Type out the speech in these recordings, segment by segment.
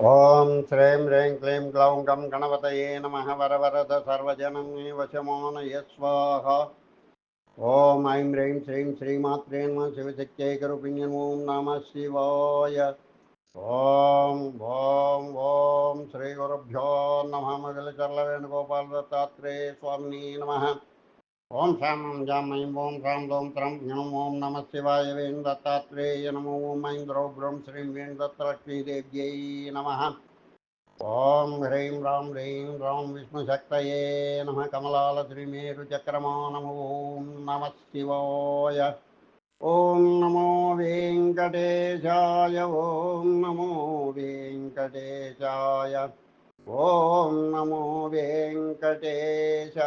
ఓం శ్రీం హ్రీం క్లీం గ్లౌం గం గణపతయే నమ వరవరద సర్వజనం వశమానయ స్వాహ ఓం ఐం హ్రీం శ్రీం శ్రీమాత్రే నమ శివశక్త్యైకరూపిణ్యం ఓం నమ శివాయ ఓం ఓం ఓం శ్రీ గురుభ్యో నమ మగలచర్ల వేణుగోపాల దత్తాత్రేయ స్వామిని నమ ఓం శ్యామం జాం ఐం ఓం శాం దోం త్రం హ్యం ఓం నమ శివాయ వేం దత్తాత్రేయ నమో ఓం ఐం ద్రౌ బ్రౌం శ్రీం వేం దత్తలక్ష్మీదేవ్యై నమ. ఓం హ్రీం రాం హ్రీం రాం విష్ణుశక్తయే నమ. కమలాల శ్రీమేరు చక్రమా నమో ఓం నమ శివాయ. ఓం నమో వెంకటేశాయ. ఓం నమో వెంకటేశాయ. ఓం నమో వెంకటేశాయ.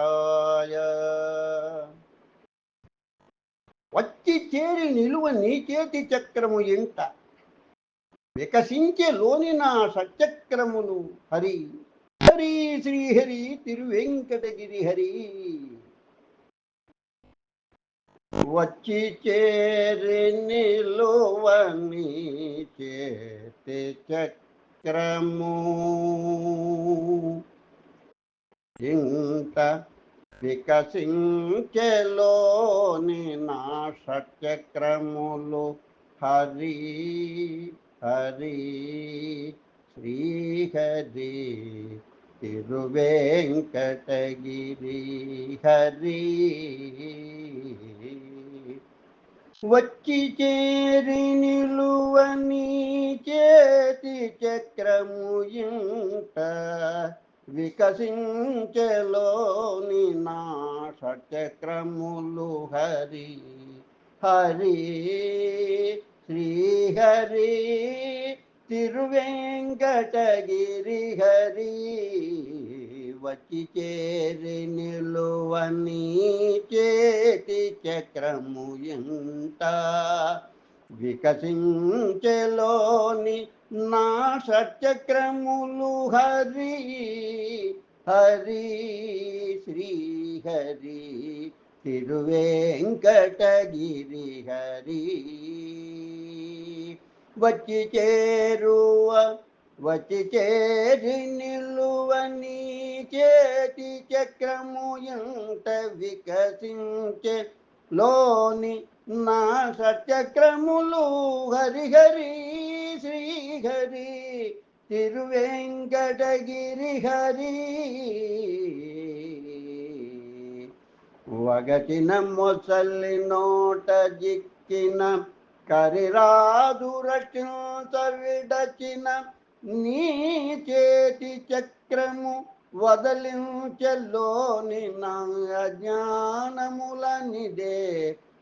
వచ్చి చేరి నిలువ నీ చేతి చక్రము ఎంట వికసించే లోని నా సచక్రములు హరి. హరి శ్రీహరి తిరువెంకటగిరి హరి. వచ్చి చేరి నిలువ నీ చేతి చక్రము. ఇంత వికసించెలోని నా షట్చక్రములు హరి హరి శ్రీహరి తిరువేంకటగిరి హరి. వచ్చి చేరి నిలువని చేతి చక్రము ఇంట వికసించలోని నా చక్రములు హరి హరి శ్రీహరి తిరువెంకటగిరి హరి. వచ్చి చేరి నిలువని చేతి చక్రము ఎంత? వికసించలోని నా షట్చక్రములు హరి హరి శ్రీ హరి తిరువేంకటగిరి హరి. వచ్చి చేరువ వచ్చి చేరి నిలువని చేతి చక్రము ఇంత వికసించే లోని నా సత్యక్రములు హరి హరి శ్రీహరి తిరువెంకటగిరి హరి. వగచిన మొసలి నోట జిక్కిన కరిరాదు రచింత విడచిన నీ చేతి చక్రము వదలించలోని నా జ్ఞానములనిదే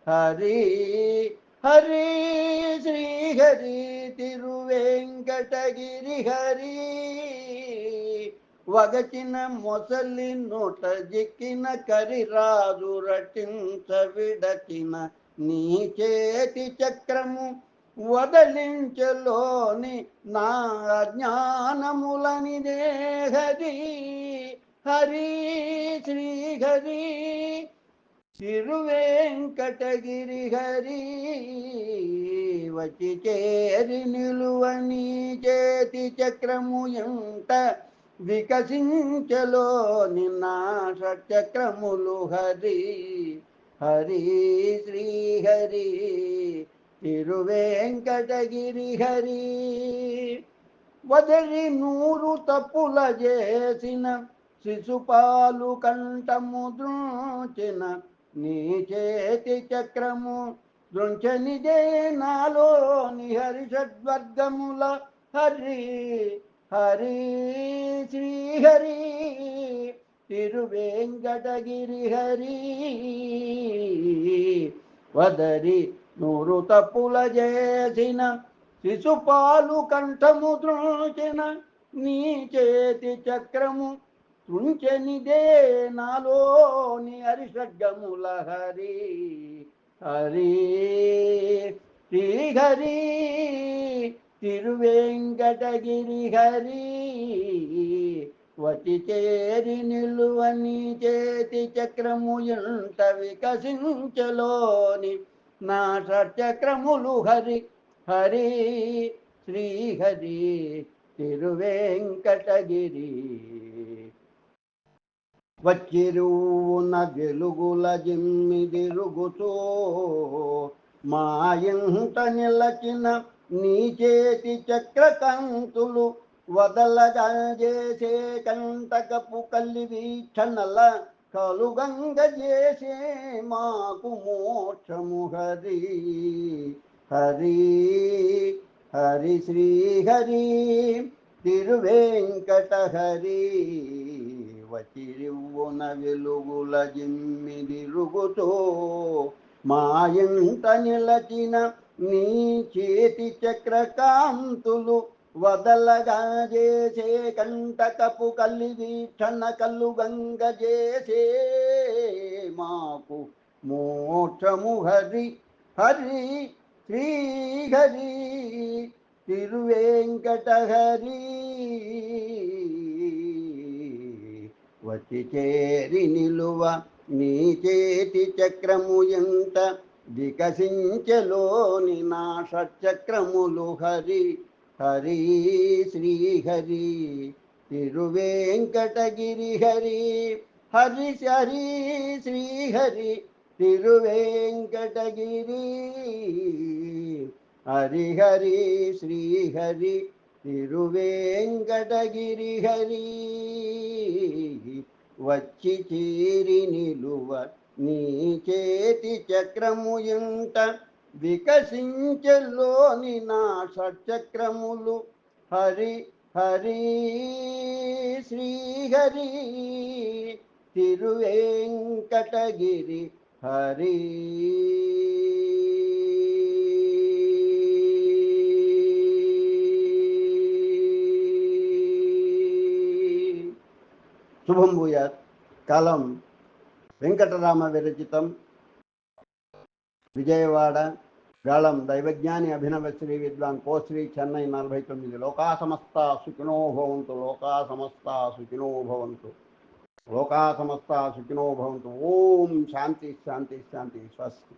హరి హరి శ్రీ హరి తిరువెంకటగిరి హరి. వగచిన మొసలి నోట జిక్కిన కరిరాజు రటించ విడచిన నీ చేతి చక్రము వదలించలోని నా జ్ఞానములనిదే హరి హరి శ్రీహరి తిరువేంకటగిరి హరి వచ్చి చేరి నిలువని చేతి చక్రము ఎంత వికసించలోని నా షట్చక్రములు హరి హరి శ్రీహరి. హరి హరి వదలి నూరు తప్పుల చేసిన శిశుపాలు కంఠము దృంచిన నీ చేతి చక్రము దృంచనిదే నాలోని హరి షడ్వర్గముల హరి హరి శ్రీహరి తిరువేంకటగిరి హరి వదరి నూరు తప్పుల చేసిన శిశుపాలు కంఠము దృంచిన నీ చేతి చక్రము తుంచనిదే నాలోని హరిషడ్గముల హరి. హరి శ్రీహరి తిరువేంకటగిరి హరి. వతి చేరి నిలువని చేతి చక్రము ఎంత వికసించలోని నా సత్యక్రములు హరి హరి శ్రీహరి తిరువేంకటగిరి. వచ్చిరువున వెలుగుల జిమ్మిదిరుగుతూ మా ఇంట నిలచిన నీ చేతి చక్రకంతులు వదలగా చేసే కంటకపు కల్లి వీక్షణల కలుగంగ చేసే మాకు మోక్షము హరి. హరి హరి శ్రీ హరి తిరువేంకట హరి వచిరివ్వున వెలుగుల జిమ్మిదిరుగుతో మా ఇంట నిలచిన నీ చేతి చక్రకాంతులు వదలగా చేసే కంటకపు కల్లి వీక్షణ కల్లు గంగ చేసే మాకు మోక్షము హరి హరి శ్రీ హరి తిరువేంకట హరి వచ్చి చేరి నిలువ నీ చేతి చక్రము ఎంత? వికసించలోని నా షట్చక్రములు హరి. హరి శ్రీ హరి తిరువేంకటగిరి హరి హరి హరి శ్రీ హరి తిరువేంకటగిరి హరి హరి శ్రీ హరి తిరువేంకటగిరి హరి వచ్చి చీరి నిలువ నీ చేతి చక్రము ఇంట వికసించలోని నా షట్చక్రములు. హరి హరి శ్రీహరి తిరువేంకటగిరి హరి. శుభం భూయాత్. కలం వెంకటరామ విరచితం విజయవాడ గళం దైవజ్ఞాని అభినవ శ్రీ విద్వాన్ కోశ్రీ చెన్నై నలభై తొమ్మిది. లోకా సమస్త సుఖినో భవంతు లోకా సమస్త సుఖినో భవంతు. లోకా సమస్త సుఖినో భవంతు. ఓం శాంతి శాంతి శాంతి. స్వస్తి.